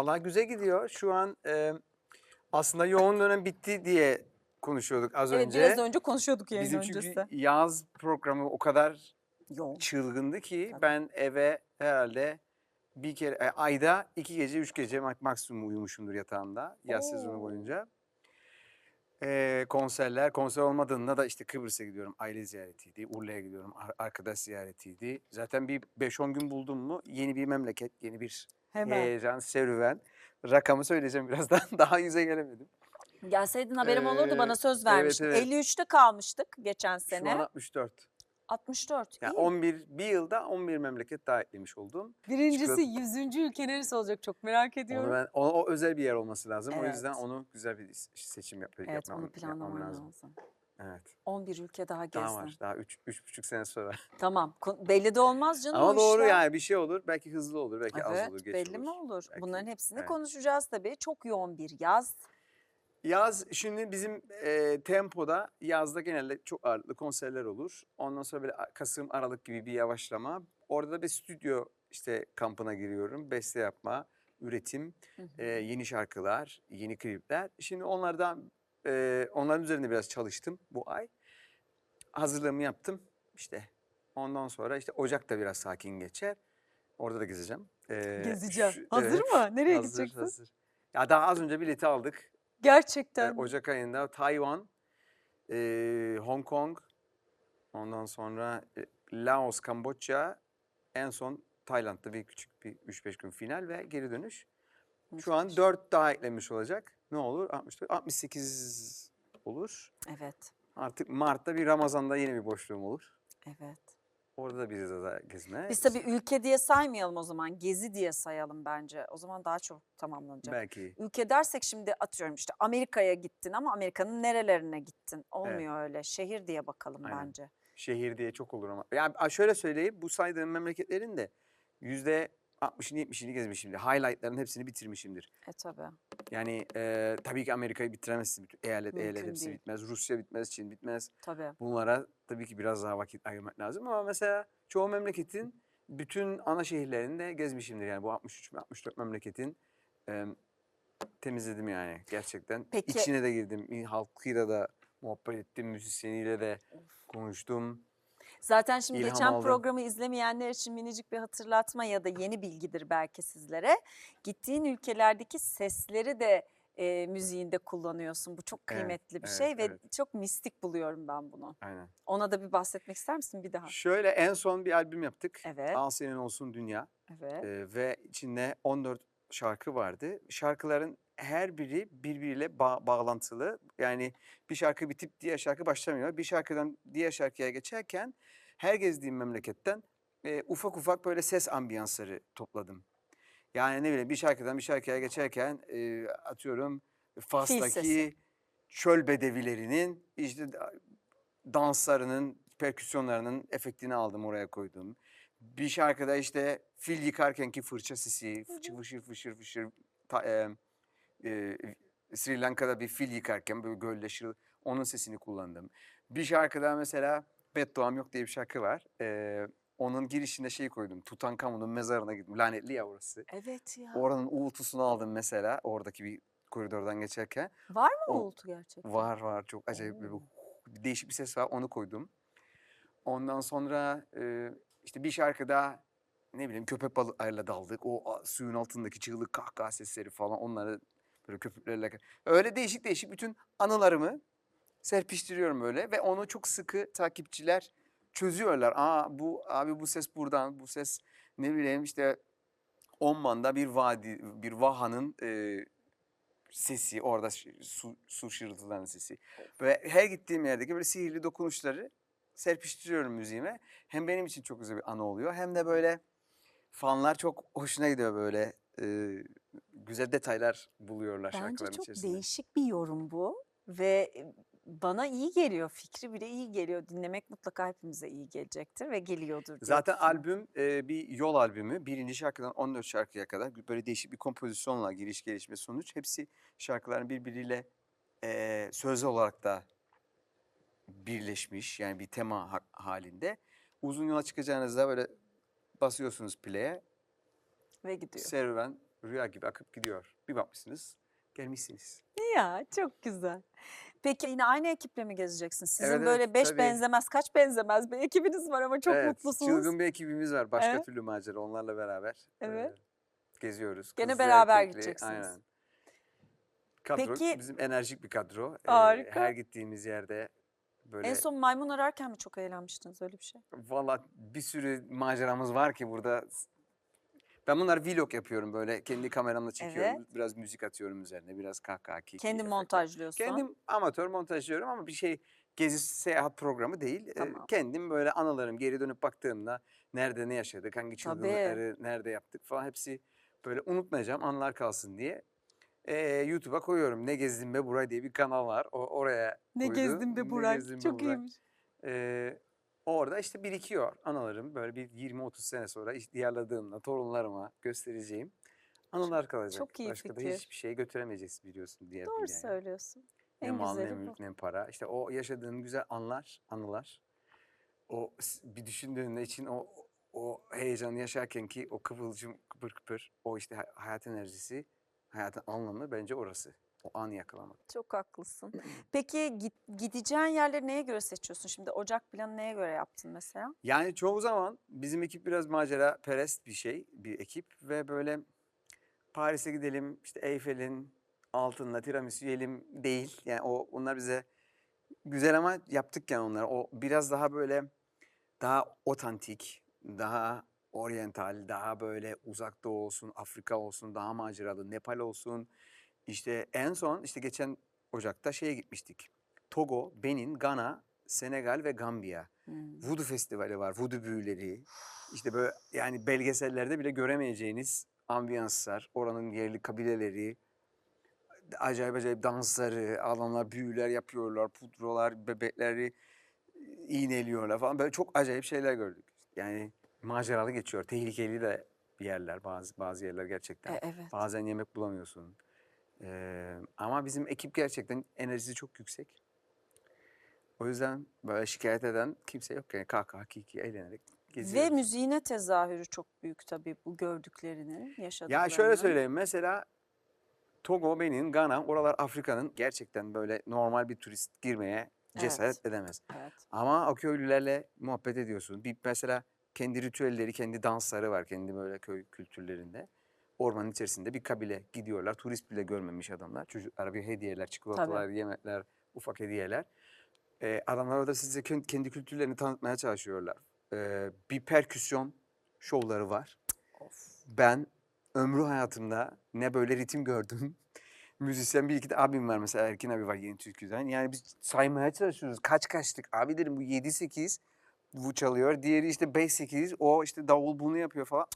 Vallahi güzel gidiyor. Şu an e, aslında yoğun dönem bitti diye konuşuyorduk az Evet önce. biraz önce konuşuyorduk yayın Bizim öncesi. çünkü yaz programı o kadar Yoğun. çılgındı ki Tabii. ben eve herhalde bir kere e, ayda iki gece üç gece mak- maksimum uyumuşumdur yatağımda yaz sezonu Oo. boyunca. Ee, konserler, konser olmadığında da işte Kıbrıs'a gidiyorum. Aile ziyaretiydi, Urla'ya gidiyorum. ar- arkadaş ziyaretiydi. Zaten bir 5-10 gün buldum mu yeni bir memleket, yeni bir Hemen. heyecan, serüven. Rakamı söyleyeceğim birazdan. Daha yüze gelemedim. Gelseydin haberim olurdu bana söz vermiştin. evet. 53'te kalmıştık geçen sene. Şu an 64. 64. Yani iyi. 11, bir yılda 11 memleket daha eklemiş oldum. Birincisi çıkıp- 100. ülke neresi olacak çok merak Onu ediyorum. ben, o, o özel bir yer olması lazım. O yüzden onu güzel bir seçim yap, evet yapmam, onu yapmam planlaman lazım. lazım. Evet. 11 ülke daha gezdin. Daha var. Daha 3 üç, buçuk sene sonra. Tamam. Belli de olmaz canım Ama doğru işler. yani bir şey olur. Belki hızlı olur, belki Evet, az olur, geç belli olur. mi olur? Belki- Bunların hepsini evet. konuşacağız tabii. Çok yoğun bir yaz. Yaz şimdi bizim e, tempoda yazda genelde çok ağırlıklı konserler olur. Ondan sonra böyle Kasım, Aralık gibi bir yavaşlama. Orada da bir stüdyo işte kampına giriyorum. Beste yapma, üretim, Hı hı. e, yeni şarkılar, yeni klipler. Şimdi onlardan e, onların üzerinde biraz çalıştım bu ay. Hazırlığımı yaptım. İşte ondan sonra işte Ocak'ta biraz sakin geçer. Orada da gezeceğim. E, Gezeceğim. şu- Hazır evet, mı? Nereye hazır, gideceksin? hazır. Ya daha az önce bileti aldık. Gerçekten. Ocak ayında Tayvan, e, Hong Kong, ondan sonra e, Laos, Kamboçya, en son Tayland'da bir küçük bir 3-5 gün final ve geri dönüş. Şu an Müthiş. 4 daha eklemiş olacak. Ne olur? 64, 68 olur. Evet. Artık Mart'ta bir Ramazan'da yeni bir boşluğum olur. Evet. Orada da bir daha gezme. Biz tabii ülke diye saymayalım o zaman. Gezi diye sayalım bence. O zaman daha çok tamamlanacak. Belki. Ülke dersek şimdi atıyorum işte Amerika'ya gittin ama Amerika'nın nerelerine gittin? Olmuyor öyle. Şehir diye bakalım Aynen. bence. Şehir diye çok olur ama. Ya a- şöyle söyleyeyim bu saydığım memleketlerin de yüzde 60'ını 70'ini gezmişimdir. Highlight'ların hepsini bitirmişimdir. E tabii. Yani e, tabii ki Amerika'yı bitiremezsin. Eyalet eyalet Mümkün hepsi değil. bitmez. Rusya bitmez, Çin bitmez. Tabii. Bunlara tabii ki biraz daha vakit ayırmak lazım. Ama mesela çoğu memleketin bütün ana şehirlerini de gezmişimdir. Yani bu 63 64 memleketin e, temizledim yani gerçekten. Peki- İçine de girdim. Halkıyla da muhabbet ettim. Müzisyeniyle de konuştum. Zaten şimdi İlham geçen aldım. programı izlemeyenler için minicik bir hatırlatma ya da yeni bilgidir belki sizlere. Gittiğin ülkelerdeki sesleri de e, müziğinde kullanıyorsun. Bu çok Evet, kıymetli bir evet, şey ve evet. çok mistik buluyorum ben bunu. Aynen. Ona da bir bahsetmek ister misin bir daha? Şöyle en son bir albüm yaptık. Evet. Al Senin Olsun Dünya. Evet. Ee, ve içinde 14 şarkı vardı. Şarkıların her biri birbiriyle ba- bağlantılı. Yani bir şarkı bitip diğer şarkı başlamıyor. Bir şarkıdan diğer şarkıya geçerken her gezdiğim memleketten e, ufak ufak böyle ses ambiyansları topladım. Yani ne bileyim bir şarkıdan bir şarkıya geçerken e, atıyorum Fas'taki çöl bedevilerinin işte da- danslarının, perküsyonlarının efektini aldım oraya koydum. Bir şarkıda işte fil yıkarkenki fırça sesi, fışır fışır fışır fışır. Ta, e, e, Sri Lanka'da bir fil yıkarken böyle gölde şırıl, onun sesini kullandım. Bir şarkıda mesela Bedduam Yok diye bir şarkı var. E, onun girişinde şey koydum. Tutankamon'un mezarına gittim. Lanetli ya orası. Evet ya. Oranın uğultusunu aldım mesela oradaki bir koridordan geçerken. Var mı o- uğultu gerçekten? Var var çok acayip bir, bir değişik bir ses var onu koydum. Ondan sonra e, işte bir şarkıda ne bileyim köpek balıklarıyla daldık. O suyun altındaki çığlık kahkaha sesleri falan onları böyle köpüklerle. Öyle değişik değişik bütün anılarımı serpiştiriyorum böyle ve onu çok sıkı takipçiler çözüyorlar. Aa bu abi bu ses buradan bu ses ne bileyim işte Omman'da bir vadi bir vahanın e, sesi orada su, su şırıltılarının sesi. Ve her gittiğim yerdeki böyle sihirli dokunuşları serpiştiriyorum müziğime. Hem benim için çok güzel bir anı oluyor hem de böyle fanlar çok hoşuna gidiyor böyle e, güzel detaylar buluyorlar Bence şarkıların çok içerisinde. değişik bir yorum bu ve e, bana iyi geliyor. Fikri bile iyi geliyor. Dinlemek mutlaka hepimize iyi gelecektir ve geliyordur diye Zaten albüm e, bir yol albümü. Birinci şarkıdan 14 şarkıya kadar böyle değişik bir kompozisyonla giriş gelişme sonuç. Hepsi şarkıların birbiriyle e, sözlü olarak da birleşmiş. Yani bir tema ha- halinde. Uzun yola çıkacağınızda böyle basıyorsunuz play'e. ve gidiyor. Serüven rüya gibi akıp gidiyor. Bir bakmışsınız gelmişsiniz. Ya çok güzel. Peki yine aynı ekiple mi gezeceksin? Sizin Evet, böyle evet, beş tabii. benzemez, kaç benzemez bir ekibiniz var ama çok evet, mutlusunuz. Çılgın bir ekibimiz var. Başka Evet. türlü macera onlarla beraber. Evet. e, geziyoruz. Gene beraber erkekli, gideceksiniz. Aynen. Kadro Peki- bizim enerjik bir kadro. Harika. her gittiğimiz yerde böyle En son maymun ararken mi çok eğlenmiştiniz öyle bir şey? Valla bir sürü maceramız var ki burada. Ben bunlar vlog yapıyorum böyle kendi kameramla çekiyorum. Evet. Biraz müzik atıyorum üzerine biraz kahkaha kiki. Kendin efektler. montajlıyorsun. Kendim amatör montajlıyorum ama bir şey gezi seyahat programı değil. Ee, Tamam. kendim böyle anılarım geri dönüp baktığımda nerede ne yaşadık, hangi çılgınlıkları nerede yaptık falan hepsi böyle unutmayacağım anılar kalsın diye. Ee, YouTube'a koyuyorum. Ne gezdim be Buray diye bir kanal var. O, oraya Ne koydum. gezdin be Ne Burak? gezdim be Çok Burak. iyiymiş. Ee, orada işte birikiyor anılarım. Böyle bir 20-30 sene sonra ihtiyarladığımda torunlarıma göstereceğim. Anılar kalacak. çok iyi Başka da fikir. hiçbir şey götüremeyeceksin biliyorsun diğer Doğru dünyaya. söylüyorsun. Ne En mal ne güzeli bu. mülk ne para. İşte o yaşadığın güzel anlar, anılar. O s- bir düşündüğünde için o o heyecanı yaşarken ki o kıvılcım kıpır kıpır o işte ha- hayat enerjisi, hayatın anlamı bence orası. O anı yakalamak. Çok haklısın. Peki git, gideceğin yerleri neye göre seçiyorsun? Şimdi Ocak planı neye göre yaptın mesela? Yani çoğu zaman bizim ekip biraz macera perest bir şey, bir ekip ve böyle Paris'e gidelim, işte Eyfel'in altında tiramisu yiyelim değil. Yani o onlar bize güzel ama yaptık yani onları. O biraz daha böyle daha otantik, daha oryantal, daha böyle uzak doğu olsun, Afrika olsun, daha maceralı, Nepal olsun. İşte en son işte geçen Ocak'ta şeye gitmiştik. Togo, Benin, Gana, Senegal ve Gambiya. Hmm. Voodoo festivali var, voodoo büyüleri. İşte böyle yani belgesellerde bile göremeyeceğiniz ambiyanslar, oranın yerli kabileleri, acayip acayip dansları, adamlar büyüler yapıyorlar, pudralar, bebekleri iğneliyorlar falan. Böyle çok acayip şeyler gördük. Yani maceralı geçiyor, tehlikeli de yerler bazı bazı yerler gerçekten. E, evet. Bazen yemek bulamıyorsun. Ee, ama bizim ekip gerçekten enerjisi çok yüksek. O yüzden böyle şikayet eden kimse yok yani kahkaha kiki eğlenerek geziyoruz. Ve müziğine tezahürü çok büyük tabii bu gördüklerinin, yaşadıklarının. Ya şöyle söyleyeyim mesela Togo, Benin, Gana oralar Afrika'nın gerçekten böyle normal bir turist girmeye cesaret Evet. edemez. Evet. Ama o köylülerle muhabbet ediyorsun. Bir mesela kendi ritüelleri, kendi dansları var kendi böyle köy kültürlerinde. Ormanın içerisinde bir kabile gidiyorlar. Turist bile görmemiş adamlar. Çocuklara bir hediyeler, çikolatalar, yemekler, ufak hediyeler. Ee, adamlar orada size kend- kendi kültürlerini tanıtmaya çalışıyorlar. Ee, bir perküsyon şovları var. Of. Ben ömrü hayatımda ne böyle ritim gördüm. Müzisyen bir iki de abim var mesela Erkin abi var yeni türküden. Yani biz saymaya çalışıyoruz. Kaç kaçtık? Abi dedim bu 7-8 bu çalıyor. Diğeri işte 5-8 o işte davul bunu yapıyor falan.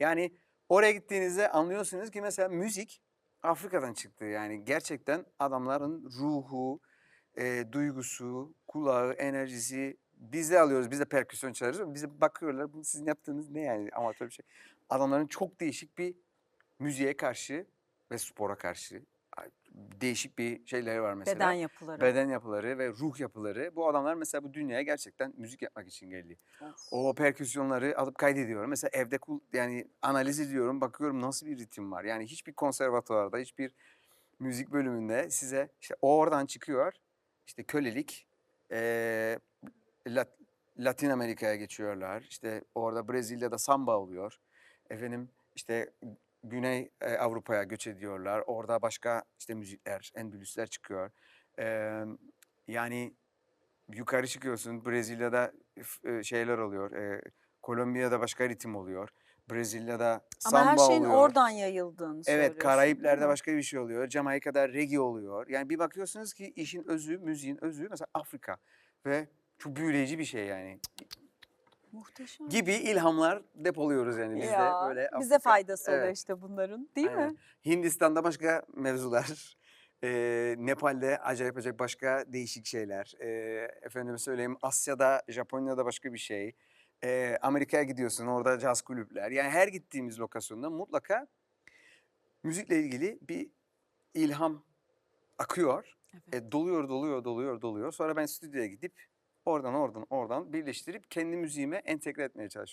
Yani oraya gittiğinizde anlıyorsunuz ki mesela müzik Afrika'dan çıktı. Yani gerçekten adamların ruhu, e, duygusu, kulağı, enerjisi biz de alıyoruz. Biz de perküsyon çalarız bize bakıyorlar. Bu sizin yaptığınız ne yani amatör bir şey. Adamların çok değişik bir müziğe karşı ve spora karşı değişik bir şeyleri var mesela. Beden yapıları. Beden yapıları ve ruh yapıları. Bu adamlar mesela bu dünyaya gerçekten müzik yapmak için geldi. Of. O perküsyonları alıp kaydediyorum. Mesela evde kul, yani analiz ediyorum, bakıyorum nasıl bir ritim var. Yani hiçbir konservatuvarda, hiçbir müzik bölümünde size işte o oradan çıkıyor. İşte kölelik, eee, Lat- Latin Amerika'ya geçiyorlar. İşte orada Brezilya'da samba oluyor. Efendim işte Güney e, Avrupa'ya göç ediyorlar. Orada başka işte müzikler, endülüsler çıkıyor. Eee, yani yukarı çıkıyorsun Brezilya'da e, şeyler oluyor. e, Kolombiya'da başka ritim oluyor. Brezilya'da samba Ama her şeyin oluyor. oradan yayıldığını Evet, Karayipler'de başka bir şey oluyor. Jamaika'da reggae oluyor. Yani bir bakıyorsunuz ki işin özü, müziğin özü mesela Afrika ve çok büyüleyici bir şey yani. Muhteşem. Gibi ilhamlar depoluyoruz yani biz Ya, de böyle bize Afrika- faydası oluyor Evet. işte bunların değil Aynen. mi? Hindistan'da başka mevzular. Eee, Nepal'de acayip acayip başka değişik şeyler. Eee efendim söyleyeyim Asya'da, Japonya'da başka bir şey. Eee, Amerika'ya gidiyorsun orada caz kulüpler. Yani her gittiğimiz lokasyonda mutlaka müzikle ilgili bir ilham akıyor. Evet. E, doluyor, doluyor, doluyor, doluyor. Sonra ben stüdyoya gidip oradan oradan oradan birleştirip kendi müziğime entegre etmeye çalışıyorum.